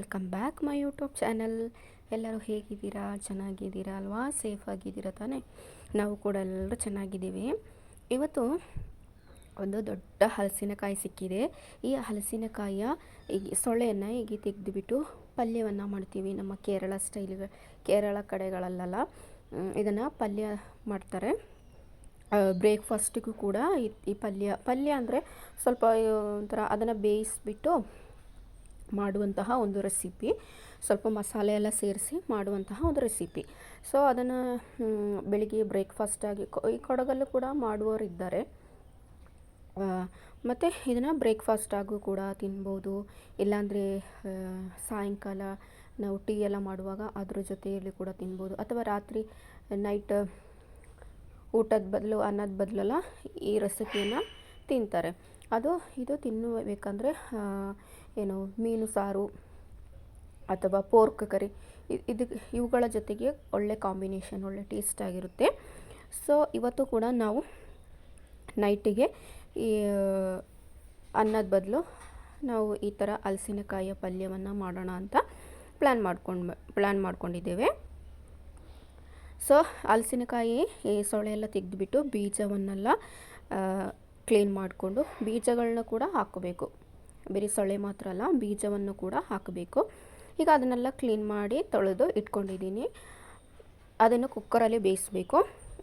Welcome back my YouTube channel. ಎಲ್ಲರೂ ಹೇಗಿದ್ದೀರಾ? ಚೆನ್ನಾಗಿದ್ದೀರಾ ಅಲ್ವಾ? ಸೇಫ್ ಆಗಿದ್ದೀರಾ ತಾನೇ? ನಾವು ಕೂಡ ಎಲ್ಲರೂ ಚೆನ್ನಾಗಿದ್ದೀವಿ. ಇವತ್ತು ಒಂದು ದೊಡ್ಡ ಹಲಸಿನಕಾಯಿ ಸಿಕ್ಕಿದೆ. ಈ ಹಲಸಿನಕಾಯಿಯ ಈ ಸೊಳ್ಳೆಯನ್ನು ಹೀಗೆ ತೆಗೆದುಬಿಟ್ಟು ಪಲ್ಯವನ್ನು ಮಾಡ್ತೀವಿ? ನಮ್ಮ ಕೇರಳ ಸ್ಟೈಲ್ ಕೇರಳ ಕಡೆಗಳಲ್ಲೆಲ್ಲ ಇದನ್ನು ಪಲ್ಯ ಮಾಡ್ತಾರೆ. ಬ್ರೇಕ್ಫಾಸ್ಟಿಗೂ ಕೂಡ ಈ- ಈ ಪಲ್ಯ ಪಲ್ಯ ಅಂದರೆ ಸ್ವಲ್ಪ ಒಂಥರ ಅದನ್ನು ಬೇಯಿಸ್ಬಿಟ್ಟು ಮಾಡುವಂತಹ ಒಂದು ರೆಸಿಪಿ ಸ್ವಲ್ಪ ಮಸಾಲೆ ಎಲ್ಲ ಸೇರಿಸಿ ಮಾಡುವಂತಹ ಒಂದು ರೆಸಿಪಿ ಸೊ ಅದನ್ನು ಬೆಳಿಗ್ಗೆ ಬ್ರೇಕ್ಫಾಸ್ಟಾಗಿ ಈ ಕೊಡಗಲ್ಲೂ ಕೂಡ ಮಾಡುವವರಿದ್ದಾರೆ ಮತ್ತು ಇದನ್ನು ಬ್ರೇಕ್ಫಾಸ್ಟಾಗೂ ಕೂಡ ತಿನ್ಬೋದು. ಇಲ್ಲಾಂದರೆ ಸಾಯಂಕಾಲ ನಾವು ಟೀ ಎಲ್ಲ ಮಾಡುವಾಗ ಅದ್ರ ಜೊತೆಯಲ್ಲಿ ಕೂಡ ತಿನ್ಬೋದು. ಅಥವಾ ರಾತ್ರಿ ನೈಟ್ ಊಟದ ಬದಲು ಅನ್ನದ ಬದಲೆಲ್ಲ ಈ ರೆಸಿಪಿಯನ್ನು ತಿಂತಾರೆ. ಅದು ಇದು ತಿನ್ನಬೇಕಂದ್ರೆ ಏನು, ಮೀನು ಸಾರು ಅಥವಾ ಪೋರ್ಕ್ ಕರಿ ಇದು ಇವುಗಳ ಜೊತೆಗೆ ಒಳ್ಳೆ ಕಾಂಬಿನೇಷನ್, ಒಳ್ಳೆ ಟೇಸ್ಟ್ ಆಗಿರುತ್ತೆ. ಸೊ, ಇವತ್ತು ಕೂಡ ನಾವು ನೈಟಿಗೆ, ಈ, ಅನ್ನದ ಬದಲು ನಾವು ಈ ಥರ ಹಲಸಿನಕಾಯಿಯ ಪಲ್ಯವನ್ನು ಮಾಡೋಣ ಅಂತ ಪ್ಲ್ಯಾನ್ ಮಾಡ್ಕೊಂಡು ಪ್ಲ್ಯಾನ್ ಮಾಡ್ಕೊಂಡಿದ್ದೇವೆ. ಸೊ, ಹಲಸಿನಕಾಯಿ ಸೊಳೆ ಎಲ್ಲ ತೆಗೆದುಬಿಟ್ಟು ಬೀಜವನ್ನೆಲ್ಲ ಕ್ಲೀನ್ ಮಾಡಿಕೊಂಡು ಬೀಜಗಳನ್ನ ಕೂಡ ಹಾಕಬೇಕು. ಬರೀ ಸೊಳ್ಳೆ ಮಾತ್ರ ಅಲ್ಲ, ಬೀಜವನ್ನು ಕೂಡ ಹಾಕಬೇಕು. ಈಗ ಅದನ್ನೆಲ್ಲ ಕ್ಲೀನ್ ಮಾಡಿ ತೊಳೆದು ಇಟ್ಕೊಂಡಿದ್ದೀನಿ. ಅದನ್ನು ಕುಕ್ಕರಲ್ಲಿ ಬೇಯಿಸಬೇಕು.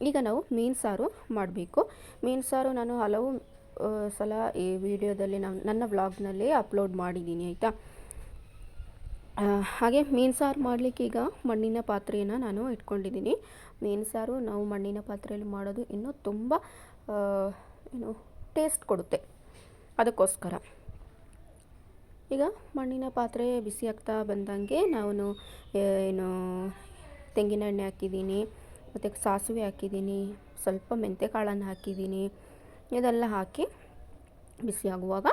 ಈಗ ನಾವು ಮೀನು ಸಾರು ಮಾಡಬೇಕು. ಮೀನು ಸಾರು ನಾನು ಹಲವು ಸಲ ಈ ವಿಡಿಯೋದಲ್ಲಿ ನಾನು ನನ್ನ ವ್ಲಾಗ್ನಲ್ಲಿ ಅಪ್ಲೋಡ್ ಮಾಡಿದ್ದೀನಿ, ಆಯಿತಾ? ಹಾಗೆ ಮೀನು ಸಾರು ಮಾಡಲಿಕ್ಕೆ ಈಗ ಮಣ್ಣಿನ ಪಾತ್ರೆಯನ್ನು ನಾನು ಇಟ್ಕೊಂಡಿದ್ದೀನಿ. ಮೀನು ಸಾರು ನಾವು ಮಣ್ಣಿನ ಪಾತ್ರೆಯಲ್ಲಿ ಮಾಡೋದು ಇನ್ನೂ ತುಂಬ ಏನು ಟೇಸ್ಟ್ ಕೊಡುತ್ತೆ. ಅದಕ್ಕೋಸ್ಕರ. ಈಗ ಮಣ್ಣಿನ ಪಾತ್ರೆ ಬಿಸಿ ಆಗ್ತಾ ಬಂದಂಗೆ ನಾನು ಏನು, ತೆಂಗಿನ ಎಣ್ಣೆ ಹಾಕಿದ್ದೀನಿ, ಮತ್ತು ಸಾಸಿವೆ ಹಾಕಿದ್ದೀನಿ, ಸ್ವಲ್ಪ ಮೆಂತ್ಯ ಕಾಳನ್ನು ಹಾಕಿದ್ದೀನಿ, ಇದೆಲ್ಲ ಹಾಕಿ ಬಿಸಿ ಆಗುವಾಗ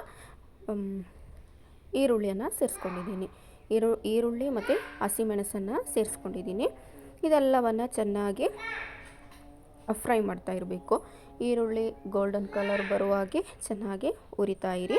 ಈರುಳ್ಳಿಯನ್ನು ಸೇರಿಸ್ಕೊಂಡಿದ್ದೀನಿ. ಈರು, ಈರುಳ್ಳಿ ಮತ್ತು ಹಸಿಮೆಣಸನ್ನು ಸೇರಿಸ್ಕೊಂಡಿದ್ದೀನಿ. ಇದೆಲ್ಲವನ್ನು ಚೆನ್ನಾಗಿ ಫ್ರೈ ಮಾಡ್ತಾ ಇರಬೇಕು. ಈರುಳ್ಳಿ ಗೋಲ್ಡನ್ ಕಲರ್ ಬರುವ ಹಾಗೆ ಚೆನ್ನಾಗಿ ಉರಿತಾ ಇರಿ.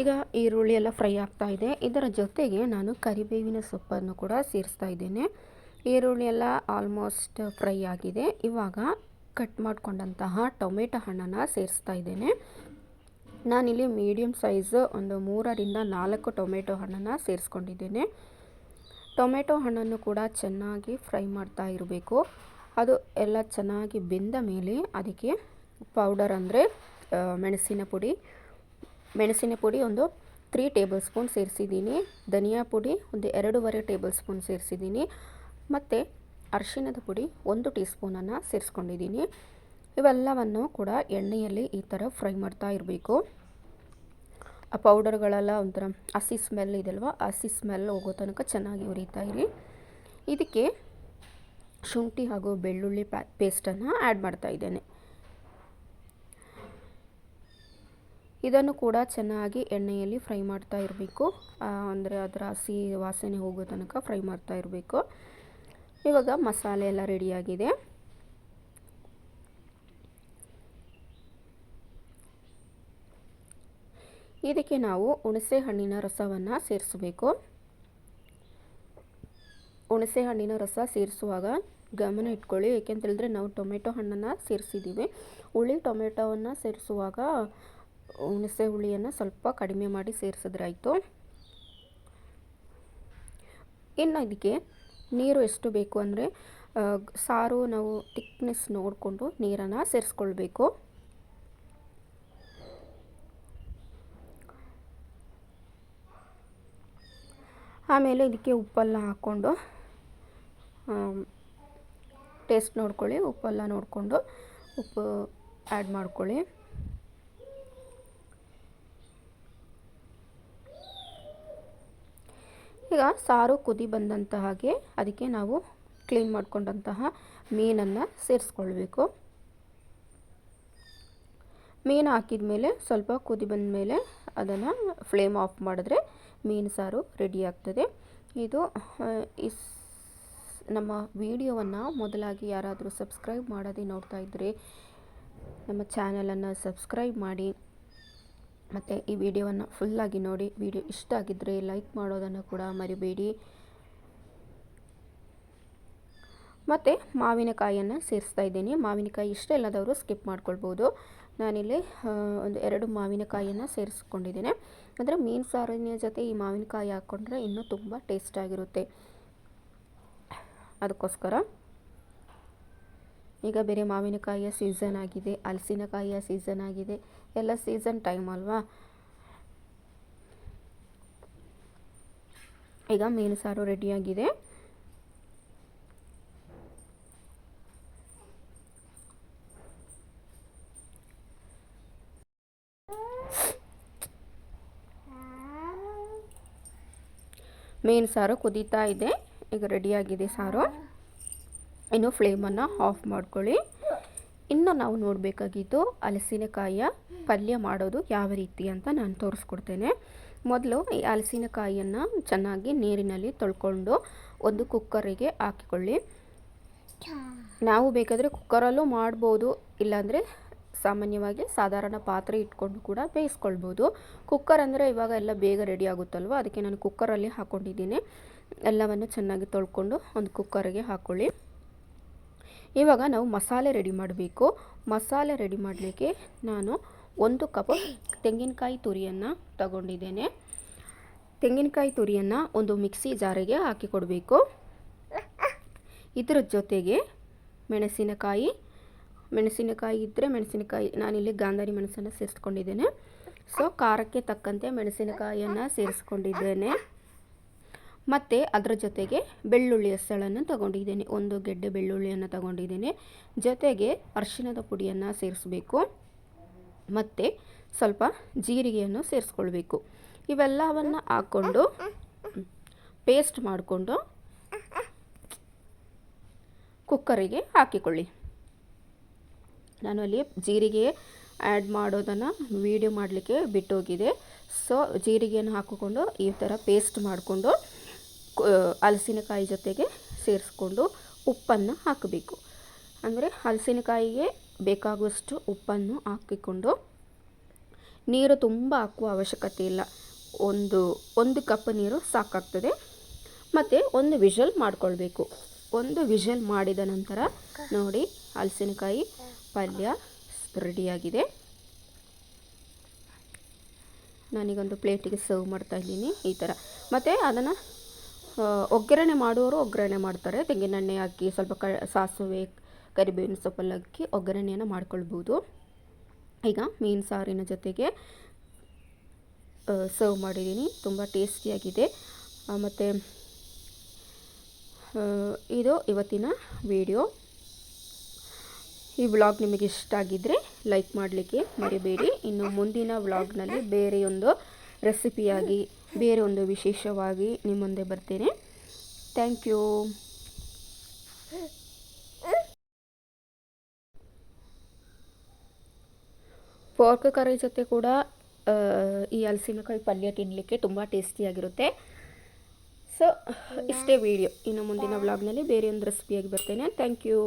ಈಗ ಈರುಳ್ಳಿ ಎಲ್ಲ ಫ್ರೈ ಆಗ್ತಾ ಇದೆ. ಇದರ ಜೊತೆಗೆ ನಾನು ಕರಿಬೇವಿನ ಸೊಪ್ಪನ್ನು ಕೂಡ ಸೇರಿಸ್ತಾ ಇದ್ದೇನೆ. ಈರುಳ್ಳಿ ಎಲ್ಲ ಆಲ್ಮೋಸ್ಟ್ ಫ್ರೈ ಆಗಿದೆ. ಇವಾಗ ಕಟ್ ಮಾಡಿಕೊಂಡಂತಹ ಟೊಮೆಟೊ ಹಣ್ಣನ್ನು ಸೇರಿಸ್ತಾ ಇದ್ದೇನೆ. ನಾನಿಲ್ಲಿ ಮೀಡಿಯಮ್ ಸೈಜ್ ಒಂದು ಮೂರರಿಂದ ನಾಲ್ಕು ಟೊಮೆಟೊ ಹಣ್ಣನ್ನು ಸೇರಿಸ್ಕೊಂಡಿದ್ದೇನೆ. ಟೊಮೆಟೊ ಹಣ್ಣನ್ನು ಕೂಡ ಚೆನ್ನಾಗಿ ಫ್ರೈ ಮಾಡ್ತಾ ಇರಬೇಕು. ಅದು ಎಲ್ಲ ಚೆನ್ನಾಗಿ ಬೆಂದ ಮೇಲೆ ಅದಕ್ಕೆ ಪೌಡರ್ ಅಂದರೆ ಮೆಣಸಿನ ಪುಡಿ. ಮೆಣಸಿನ ಪುಡಿ ಒಂದು ತ್ರೀ ಟೇಬಲ್ ಸ್ಪೂನ್ ಸೇರಿಸಿದ್ದೀನಿ. ಧನಿಯಾ ಪುಡಿ ಒಂದು ಎರಡೂವರೆ ಟೇಬಲ್ ಸ್ಪೂನ್ ಸೇರಿಸಿದ್ದೀನಿ. ಮತ್ತು ಅರಿಶಿಣದ ಪುಡಿ ಒಂದು ಟೀ ಸ್ಪೂನನ್ನು ಸೇರಿಸ್ಕೊಂಡಿದ್ದೀನಿ. ಇವೆಲ್ಲವನ್ನು ಕೂಡ ಎಣ್ಣೆಯಲ್ಲಿ ಈ ಥರ ಫ್ರೈ ಮಾಡ್ತಾ ಇರಬೇಕು. ಆ ಪೌಡರ್ಗಳೆಲ್ಲ ಒಂಥರ ಹಸಿ ಸ್ಮೆಲ್ ಇದೆಯಲ್ವ ಹಸಿ ಸ್ಮೆಲ್ ಹೋಗೋ ತನಕ ಚೆನ್ನಾಗಿ ಉರಿತಾ ಇರಿ. ಇದಕ್ಕೆ ಶುಂಠಿ ಹಾಗೂ ಬೆಳ್ಳುಳ್ಳಿ ಪ್ಯಾ ಪೇಸ್ಟನ್ನು ಆ್ಯಡ್ ಮಾಡ್ತಾ ಇದ್ದೇನೆ. ಇದನ್ನು ಕೂಡ ಚೆನ್ನಾಗಿ ಎಣ್ಣೆಯಲ್ಲಿ ಫ್ರೈ ಮಾಡ್ತಾ ಇರಬೇಕು. ಅಂದರೆ ಅದರ ಹಸಿ ವಾಸನೆ ಹೋಗೋ ತನಕ ಫ್ರೈ ಮಾಡ್ತಾ ಇರಬೇಕು. ಇವಾಗ ಮಸಾಲೆ ಎಲ್ಲ ರೆಡಿಯಾಗಿದೆ. ಇದಕ್ಕೆ ನಾವು ಹುಣಸೆ ಹಣ್ಣಿನ ರಸವನ್ನು ಸೇರಿಸಬೇಕು. ಹುಣಸೆ ಹಣ್ಣಿನ ರಸ ಸೇರಿಸುವಾಗ ಗಮನ ಇಟ್ಕೊಳ್ಳಿ ಏಕೆಂತೇಳಿದ್ರೆ ನಾವು ಟೊಮೆಟೊ ಹಣ್ಣನ್ನು ಸೇರಿಸಿದ್ದೀವಿ ಹುಳಿ ಟೊಮೆಟೊವನ್ನು ಸೇರಿಸುವಾಗ ಹುಣಸೆ ಹುಳಿಯನ್ನು ಸ್ವಲ್ಪ ಕಡಿಮೆ ಮಾಡಿ ಸೇರಿಸಿದ್ರಾಯಿತು ಇನ್ನು ಇದಕ್ಕೆ ನೀರು ಎಷ್ಟು ಬೇಕು ಅಂದರೆ ಸಾರು ನಾವು ತಿಕ್ನೆಸ್ ನೋಡಿಕೊಂಡು ನೀರನ್ನು ಸೇರಿಸ್ಕೊಳ್ಬೇಕು. ಆಮೇಲೆ ಇದಕ್ಕೆ ಉಪ್ಪೆಲ್ಲ ಹಾಕ್ಕೊಂಡು ಟೇಸ್ಟ್ ನೋಡ್ಕೊಳ್ಳಿ, ಉಪ್ಪೆಲ್ಲ ನೋಡಿಕೊಂಡು ಉಪ್ಪು ಆ್ಯಡ್ ಮಾಡ್ಕೊಳ್ಳಿ. ಈಗ ಸಾರು ಕುದಿ ಬಂದಂತ ಹಾಗೆ ಅದಕ್ಕೆ ನಾವು ಕ್ಲೀನ್ ಮಾಡಿಕೊಂಡಂತಹ ಮೀನನ್ನು ಸೇರಿಸ್ಕೊಳ್ಬೇಕು. ಮೀನು ಹಾಕಿದ ಮೇಲೆ ಸ್ವಲ್ಪ ಕುದಿ ಬಂದ ಮೇಲೆ ಅದನ್ನು ಫ್ಲೇಮ್ ಆಫ್ ಮಾಡಿದ್ರೆ ಮೀನು ಸಾರು ರೆಡಿ ಆಗ್ತದೆ. ಇದು ಇಸ್, ನಮ್ಮ ವಿಡಿಯೋವನ್ನು ಮೊದಲಾಗಿ ಯಾರಾದರೂ ಸಬ್ಸ್ಕ್ರೈಬ್ ಮಾಡದೆ ನೋಡ್ತಾ ಇದ್ದರೆ ನಮ್ಮ ಚಾನಲನ್ನು ಸಬ್ಸ್ಕ್ರೈಬ್ ಮಾಡಿ. ಮತ್ತು ಈ ವಿಡಿಯೋವನ್ನು ಫುಲ್ಲಾಗಿ ನೋಡಿ. ವಿಡಿಯೋ ಇಷ್ಟ ಆಗಿದ್ದರೆ ಲೈಕ್ ಮಾಡೋದನ್ನು ಕೂಡ ಮರಿಬೇಡಿ. ಮತ್ತು ಮಾವಿನಕಾಯಿಯನ್ನು ಸೇರಿಸ್ತಾ ಇದ್ದೀನಿ. ಮಾವಿನಕಾಯಿ ಇಷ್ಟ ಇಲ್ಲದವರು ಸ್ಕಿಪ್ ಮಾಡ್ಕೊಳ್ಬೋದು. ನಾನಿಲ್ಲಿ ಒಂದು ಎರಡು ಮಾವಿನಕಾಯಿಯನ್ನು ಸೇರಿಸ್ಕೊಂಡಿದ್ದೇನೆ. ಅಂದರೆ ಮೀನು ಸಾರಿನ ಜೊತೆ ಈ ಮಾವಿನಕಾಯಿ ಹಾಕ್ಕೊಂಡ್ರೆ ಇನ್ನೂ ತುಂಬ ಟೇಸ್ಟಾಗಿರುತ್ತೆ ಅದಕ್ಕೋಸ್ಕರ ಈಗ ಬೇರೆ ಮಾವಿನಕಾಯಿಯ ಸೀಸನ್ ಆಗಿದೆ, ಹಲಸಿನಕಾಯಿಯ ಸೀಸನ್ ಆಗಿದೆ. ಎಲ್ಲ ಸೀಸನ್ ಟೈಮ್ ಅಲ್ವಾ? ಈಗ ಮೀನು ಸಾರು ರೆಡಿಯಾಗಿದೆ ಮೀನು ಸಾರು ಕುದೀತಾ ಇದೆ. ಈಗ ರೆಡಿಯಾಗಿದೆ ಸಾರು. ಇನ್ನು ಫ್ಲೇಮನ್ನು ಆಫ್ ಮಾಡ್ಕೊಳ್ಳಿ. ಇನ್ನು ನಾವು ನೋಡಬೇಕಾಗಿದ್ದು ಹಲಸಿನಕಾಯಿಯ ಪಲ್ಯ ಮಾಡೋದು ಯಾವ ರೀತಿ ಅಂತ ನಾನು ತೋರಿಸ್ಕೊಡ್ತೇನೆ. ಮೊದಲು ಈ ಹಲಸಿನಕಾಯಿಯನ್ನು ಚೆನ್ನಾಗಿ ನೀರಿನಲ್ಲಿ ತೊಳ್ಕೊಂಡು ಒಂದು ಕುಕ್ಕರಿಗೆ ಹಾಕಿಕೊಳ್ಳಿ. ನಾವು ಬೇಕಾದರೆ ಕುಕ್ಕರಲ್ಲೂ ಮಾಡ್ಬೋದು ಇಲ್ಲಾಂದರೆ ಸಾಮಾನ್ಯವಾಗಿ ಸಾಧಾರಣ ಪಾತ್ರೆ ಇಟ್ಕೊಂಡು ಕೂಡ ಬೇಯಿಸ್ಕೊಳ್ಬೋದು. ಕುಕ್ಕರ್ ಅಂದರೆ ಇವಾಗ ಎಲ್ಲ ಬೇಗ ರೆಡಿ ಆಗುತ್ತಲ್ವ? ಅದಕ್ಕೆ ನಾನು ಕುಕ್ಕರಲ್ಲಿ ಹಾಕ್ಕೊಂಡಿದ್ದೀನಿ ಎಲ್ಲವನ್ನು ಚೆನ್ನಾಗಿ ತೊಳ್ಕೊಂಡು ಒಂದು ಕುಕ್ಕರ್ಗೆ ಹಾಕ್ಕೊಳ್ಳಿ ಇವಾಗ ನಾವು ಮಸಾಲೆ ರೆಡಿ ಮಾಡಬೇಕು. ಮಸಾಲೆ ರೆಡಿ ಮಾಡಲಿಕ್ಕೆ ನಾನು ಒಂದು ಕಪ್ ತೆಂಗಿನಕಾಯಿ ತುರಿಯನ್ನು ತಗೊಂಡಿದ್ದೇನೆ. ತೆಂಗಿನಕಾಯಿ ತುರಿಯನ್ನು ಒಂದು ಮಿಕ್ಸಿ ಜಾರಿಗೆ ಹಾಕಿಕೊಡಬೇಕು ಇದರ ಜೊತೆಗೆ ಮೆಣಸಿನಕಾಯಿ ಮೆಣಸಿನಕಾಯಿ ಇದ್ದರೆ ಮೆಣಸಿನಕಾಯಿ. ನಾನಿಲ್ಲಿ ಗಾಂಧಾರಿ ಮೆಣಸನ್ನು ಸೇರಿಸ್ಕೊಂಡಿದ್ದೇನೆ. ಸೊ ಖಾರಕ್ಕೆ ತಕ್ಕಂತೆ ಮೆಣಸಿನಕಾಯಿಯನ್ನು ಸೇರಿಸ್ಕೊಂಡಿದ್ದೇನೆ. ಮತ್ತು ಅದರ ಜೊತೆಗೆ ಬೆಳ್ಳುಳ್ಳಿ ಹೆಸಳನ್ನು ತಗೊಂಡಿದ್ದೇನೆ. ಒಂದು ಗೆಡ್ಡೆ ಬೆಳ್ಳುಳ್ಳಿಯನ್ನು ತಗೊಂಡಿದ್ದೇನೆ. ಜೊತೆಗೆ ಅರಿಶಿಣದ ಪುಡಿಯನ್ನು ಸೇರಿಸಬೇಕು. ಮತ್ತು ಸ್ವಲ್ಪ ಜೀರಿಗೆಯನ್ನು ಸೇರಿಸ್ಕೊಳ್ಬೇಕು. ಇವೆಲ್ಲವನ್ನು ಹಾಕ್ಕೊಂಡು ಪೇಸ್ಟ್ ಮಾಡಿಕೊಂಡು ಕುಕ್ಕರಿಗೆ ಹಾಕಿಕೊಳ್ಳಿ. ನಾನು ಅಲ್ಲಿ ಜೀರಿಗೆ ಆ್ಯಡ್ ಮಾಡೋದನ್ನು ವೀಡಿಯೋ ಮಾಡಲಿಕ್ಕೆ ಬಿಟ್ಟೋಗಿದೆ. ಸೊ ಜೀರಿಗೆಯನ್ನು ಹಾಕಿಕೊಂಡು ಈ ಥರ ಪೇಸ್ಟ್ ಮಾಡಿಕೊಂಡು ಹಲಸಿನಕಾಯಿ ಜೊತೆಗೆ ಸೇರಿಸ್ಕೊಂಡು ಉಪ್ಪನ್ನು ಹಾಕಬೇಕು. ಅಂದರೆ ಹಲಸಿನಕಾಯಿಗೆ ಬೇಕಾಗುವಷ್ಟು ಉಪ್ಪನ್ನು ಹಾಕಿಕೊಂಡು ನೀರು ತುಂಬ ಹಾಕುವ ಅವಶ್ಯಕತೆ ಇಲ್ಲ. ಒಂದು ಒಂದು ಕಪ್ ನೀರು ಸಾಕಾಗ್ತದೆ. ಮತ್ತು ಒಂದು ವಿಷಲ್ ಮಾಡಿಕೊಳ್ಬೇಕು. ಒಂದು ವಿಷಲ್ ಮಾಡಿದ ನಂತರ ನೋಡಿ ಹಲಸಿನಕಾಯಿ ಪಲ್ಯ ರೆಡಿಯಾಗಿದೆ. ನಾನೀಗೊಂದು ಪ್ಲೇಟಿಗೆ ಸರ್ವ್ ಮಾಡ್ತಾ ಇದ್ದೀನಿ ಈ ಥರ. ಮತ್ತು ಅದನ್ನು ಒಗ್ಗರಣೆ ಮಾಡುವವರು ಒಗ್ಗರಣೆ ಮಾಡ್ತಾರೆ. ತೆಂಗಿನೆಣ್ಣೆ ಹಾಕಿ ಸ್ವಲ್ಪ ಕ, ಸಾಸಿವೆ, ಕರಿಬೇವಿನ ಸೊಪ್ಪಲ್ಲಿ ಹಾಕಿ ಒಗ್ಗರಣೆಯನ್ನು ಮಾಡ್ಕೊಳ್ಬೋದು. ಈಗ ಮೀನು ಸಾರಿನ ಜೊತೆಗೆ ಸರ್ವ್ ಮಾಡಿದ್ದೀನಿ. ತುಂಬ ಟೇಸ್ಟಿಯಾಗಿದೆ. ಮತ್ತು ಇದು ಇವತ್ತಿನ ವಿಡಿಯೋ. ಈ ವ್ಲಾಗ್ ನಿಮಗೆ ಇಷ್ಟ ಆಗಿದ್ದರೆ ಲೈಕ್ ಮಾಡಲಿಕ್ಕೆ ಮರಿಬೇಡಿ. ಇನ್ನು ಮುಂದಿನ ವ್ಲಾಗ್ನಲ್ಲಿ ಬೇರೆಯೊಂದು ರೆಸಿಪಿಯಾಗಿ ಬೇರೆ ಒಂದು ವಿಶೇಷವಾಗಿ ನಿಮ್ಮ ಮುಂದೆ ಬರ್ತೇನೆ. ಥ್ಯಾಂಕ್ ಯು ಪೋರ್ಕ್ ಕರಿ ಜೊತೆ ಕೂಡ ಈ ಹಲಸಿನಕಾಯಿ ಪಲ್ಯ ತಿನ್ನಲಿಕ್ಕೆ ತುಂಬ ಟೇಸ್ಟಿಯಾಗಿರುತ್ತೆ ಸೊ ಇಷ್ಟೇ ವಿಡಿಯೋ ಇನ್ನು ಮುಂದಿನ ವ್ಲಾಗ್ನಲ್ಲಿ ಬೇರೆ ಒಂದು ರೆಸಿಪಿಯಾಗಿ ಬರ್ತೇನೆ. Thank you